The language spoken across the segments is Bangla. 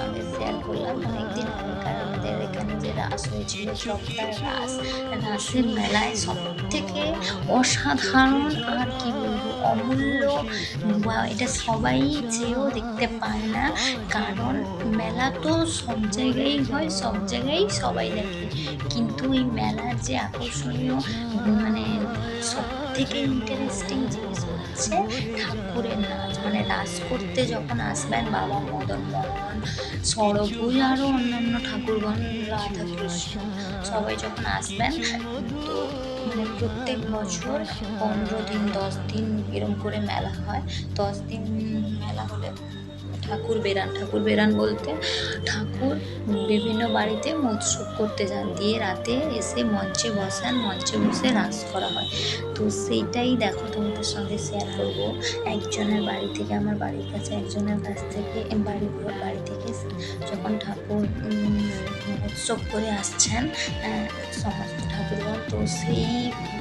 সঙ্গে শেয়ার করলাম অনেকদিন আগেকার আমাদের এখানে যে রাস হয়েছিল সপ্তাহের রাস রাসের মেলায় সব থেকে অসাধারণ আর কি বলব, অমূল্য এটা সবাই চেয়েও দেখতে পায় না, কারণ মেলা তো সব জায়গায় হয়, সব জায়গায় সবাই দেখে। কিন্তু এই মেলার যে আকর্ষণীয় মানে সব থেকে ইন্টারেস্টিং জিনিস হচ্ছে ঠাকুরের নাচ মানে নাচ করতে যখন আসবেন, বাবা মদন মোহন সরভুজ আরও অন্যান্য ঠাকুরগণ, রাধা কৃষ্ণ, সবাই যখন আসবেন, তো মানে প্রত্যেক বছর পনেরো দিন, দশ দিন এরম করে মেলা হয়। দশ দিন মেলা হলে ঠাকুর বেরান। ঠাকুর বেরান বলতে ঠাকুর বিভিন্ন বাড়িতে মৎস্য করতে যান। দিয়ে রাতে এসে মঞ্চে বসান মঞ্চে বসে রাস করা হয়। তো সেইটাই দেখো তোমাদের সঙ্গে শেয়ার করব। একজনের বাড়ি থেকে আমার বাড়ির কাছে একজনের কাছ থেকে বাড়ি বাড়ি থেকে যখন ঠাকুর উম, উৎসব করে আসছেন সমস্ত ঠাকুরগণ তো সেই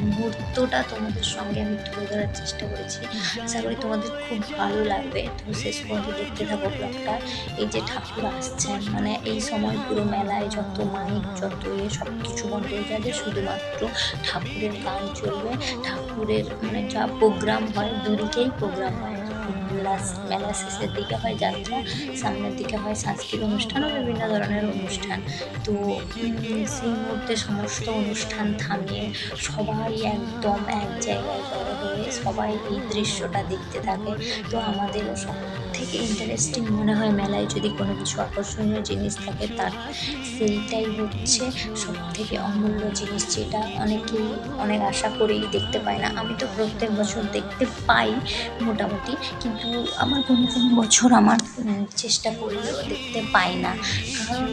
মুহূর্তটা তোমাদের সঙ্গে আমি তুলে ধরার চেষ্টা করেছি। আশা করি তোমাদের খুব ভালো লাগবে। তো শেষ পর্যন্ত দেখতে থাকো। ব্লগটা এই যে ঠাকুর আসছেন মানে এই সময় পুরো মেলায় যত মাইক, যত এ সব কিছু বন্ধ হয়ে যাবে, শুধুমাত্র ঠাকুরের গান চলবে। ঠাকুরের মানে যা প্রোগ্রাম হয় দুদিকেই প্রোগ্রাম হয়। লাস্ট মেলা শেষের দিকে হয় যাত্রা, সামনের দিকে হয় সাংস্কৃতিক অনুষ্ঠান ও বিভিন্ন ধরনের অনুষ্ঠান। তো সেই মুহূর্তে সমস্ত অনুষ্ঠান থামিয়ে সবাই একদম এক জায়গায় জড়ো হয়ে সবাই এই দৃশ্যটা দেখতে থাকে। তো আমাদেরও থেকে ইন্টারেস্টিং মনে হয় মেলায় যদি কোনো কিছু আকর্ষণীয় জিনিস থাকে, তার সেইটাই হচ্ছে সব থেকে অমূল্য জিনিস যেটা অনেকেই অনেক আশা করেই দেখতে পায় না। আমি তো প্রত্যেক বছর দেখতে পাই মোটামুটি, কিন্তু আমার কোনো কোনো বছর আমার চেষ্টা করলেও দেখতে পাই না। কারণ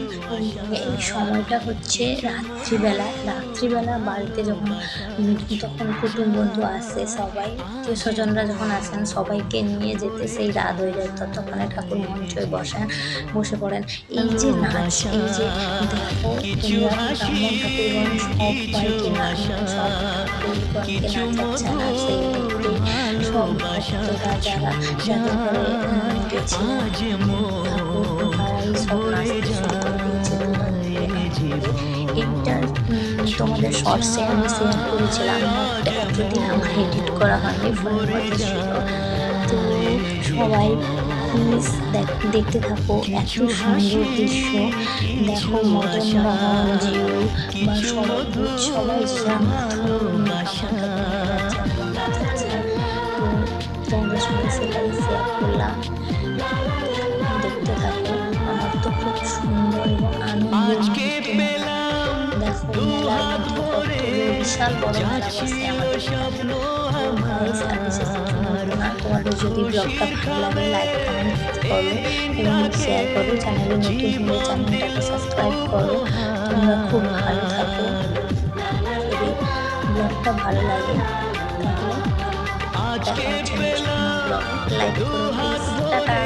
এই সময়টা হচ্ছে রাত্রিবেলা। রাত্রিবেলা বাড়িতে যখন, তখন কুটুম বন্ধু আসে সবাই স্বজনরা যখন আসেন সবাইকে নিয়ে যেতে সেই রাত হয়ে যায়। ততক্ষণে ঠাকুর মঞ্চয় বসেন বসে পড়েন। এই যে নাচ এই যে দেখো ব্রাহ্মণ ঠাকুরগণ সবাইকে নাচ সব ঠাকুরগণকে সব ভক্তরা যারা যাদের ঠাকুর নাচতে শুরু করে তোমাদের শেয়ার করেছিলাম এতদিন আমার এডিট করা হয়নি ফোনের মধ্যে ছিল। সবাই প্লিজ দেখতে থাকো এত সুন্দর দৃশ্য। দেখো মদন মোহন জিউ বা সবাই তোমাদের সঙ্গে সেটাই শেয়ার করলাম দেখতে থাকো আমার তো খুব সুন্দর এবং আনন্দের দেখো বিশাল বড় আমাদের যদি ব্লগটা ভালো লাগে লাইক কমেন্ট করো এবং শেয়ার করো চ্যানেলে নতুন হলে চ্যানেলটাকে সাবস্ক্রাইব করো। তোমরা খুব ভালো থাকো। যদি ব্লগটা ভালো লাগে, তাহলে লাইক করো টাটা।